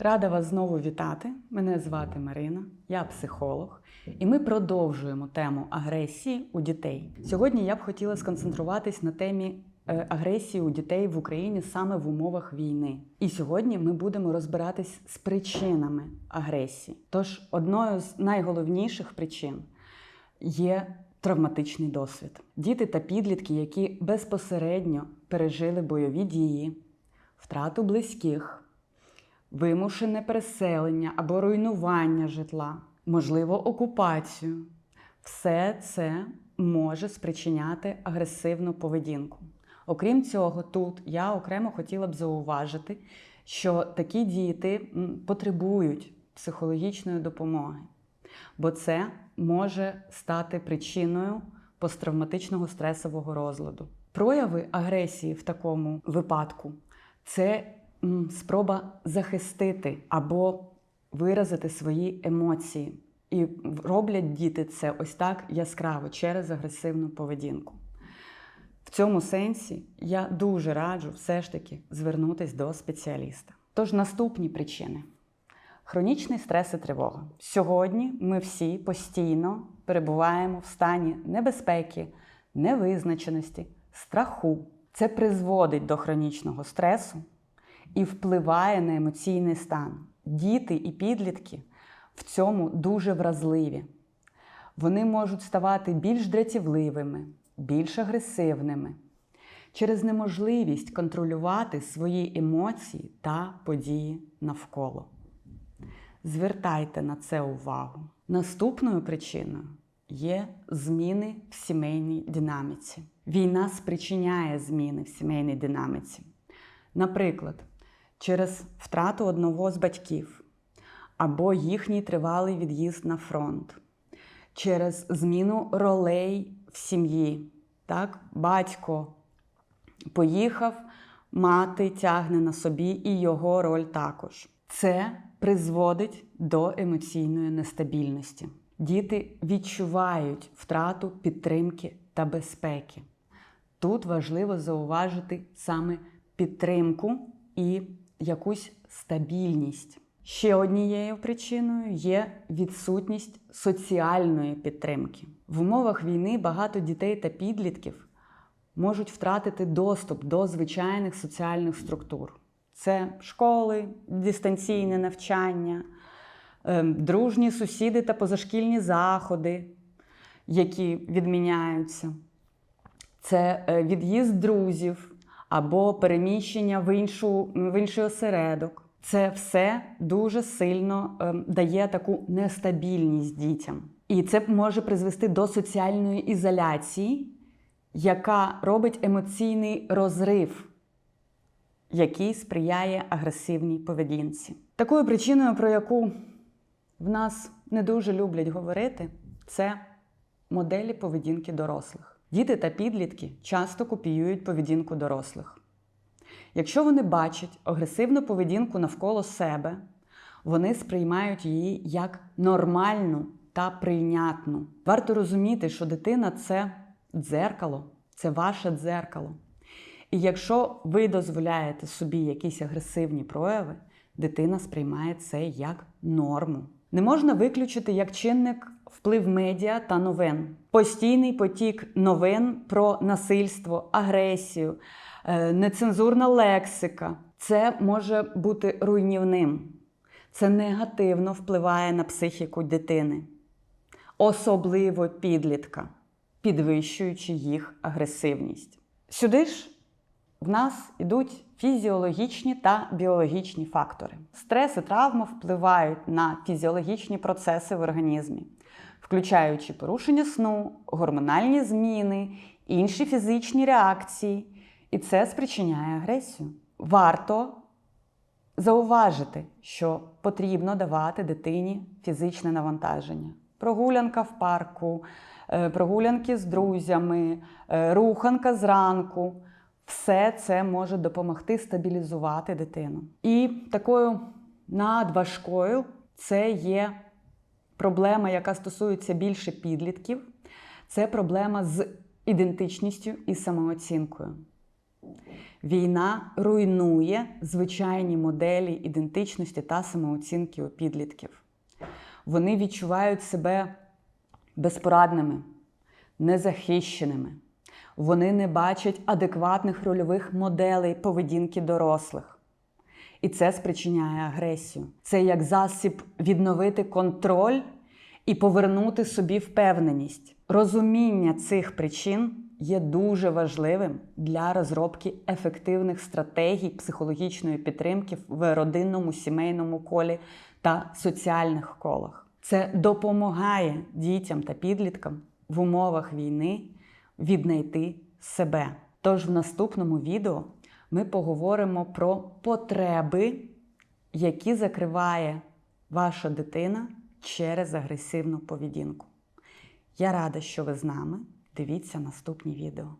Рада вас знову вітати. Мене звати Марина, я психолог, і ми продовжуємо тему агресії у дітей. Сьогодні я б хотіла сконцентруватись на темі е, агресії у дітей в Україні саме в умовах війни. І сьогодні ми будемо розбиратись з причинами агресії. Тож, одною з найголовніших причин є травматичний досвід. Діти та підлітки, які безпосередньо пережили бойові дії, втрату близьких вимушене переселення або руйнування житла, можливо, окупацію. Все це може спричиняти агресивну поведінку. Окрім цього, тут я окремо хотіла б зауважити, що такі діти потребують психологічної допомоги, бо це може стати причиною посттравматичного стресового розладу. Прояви агресії в такому випадку це спроба захистити або виразити свої емоції. І роблять діти це ось так яскраво через агресивну поведінку. В цьому сенсі я дуже раджу все ж таки звернутися до спеціаліста. Тож наступні причини. Хронічний стрес і тривога. Сьогодні ми всі постійно перебуваємо в стані небезпеки, невизначеності, страху. Це призводить до хронічного стресу і впливає на емоційний стан. Діти і підлітки в цьому дуже вразливі. Вони можуть ставати більш дратівливими, більш агресивними через неможливість контролювати свої емоції та події навколо. Звертайте на це увагу. Наступною причиною є зміни в сімейній динаміці. Війна спричиняє зміни в сімейній динаміці. Наприклад, через втрату одного з батьків або їхній тривалий від'їзд на фронт, через зміну ролей в сім'ї. Так? Батько поїхав, мати тягне на собі і його роль також. Це призводить до емоційної нестабільності. Діти відчувають втрату підтримки та безпеки. Тут важливо зауважити саме підтримку і якусь стабільність. Ще однією причиною є відсутність соціальної підтримки. В умовах війни багато дітей та підлітків можуть втратити доступ до звичайних соціальних структур. Це школи, дистанційне навчання, ем, дружні сусіди та позашкільні заходи, які відміняються. Це е, від'їзд друзів або переміщення в, іншу, в інший осередок. Це все дуже сильно ем, дає таку нестабільність дітям. І це може призвести до соціальної ізоляції, яка робить емоційний розрив, який сприяє агресивній поведінці. Такою причиною, про яку в нас не дуже люблять говорити, це моделі поведінки дорослих. Діти та підлітки часто копіюють поведінку дорослих. Якщо вони бачать агресивну поведінку навколо себе, вони сприймають її як нормальну та прийнятну. Варто розуміти, що дитина це дзеркало, це ваше дзеркало. І якщо ви дозволяєте собі якісь агресивні прояви, дитина сприймає це як норму. Не можна виключити як чинник вплив медіа та новин. Постійний потік новин про насильство, агресію, е, нецензурна лексика. Це може бути руйнівним. Це негативно впливає на психіку дитини, особливо підлітка, підвищуючи їх агресивність. Сюди ж в нас йдуть фізіологічні та біологічні фактори. Стрес і травма впливають на фізіологічні процеси в організмі, включаючи порушення сну, гормональні зміни, інші фізичні реакції, і це спричиняє агресію. Варто зауважити, що потрібно давати дитині фізичне навантаження. Прогулянка в парку, е, прогулянки з друзями, е, руханка зранку. Все це може допомогти стабілізувати дитину. І такою надважкою це є проблема, яка стосується більше підлітків. Це проблема з ідентичністю і самооцінкою. Війна руйнує звичайні моделі ідентичності та самооцінки у підлітків. Вони відчувають себе безпорадними, незахищеними. Вони не бачать адекватних рольових моделей поведінки дорослих. І це спричиняє агресію. Це як засіб відновити контроль і повернути собі впевненість. Розуміння цих причин є дуже важливим для розробки ефективних стратегій психологічної підтримки в родинному, сімейному колі та соціальних колах. Це допомагає дітям та підліткам в умовах війни віднайти себе. Тож в наступному відео ми поговоримо про потреби, які закриває ваша дитина через агресивну поведінку. Я рада, що ви з нами. Дивіться наступні відео.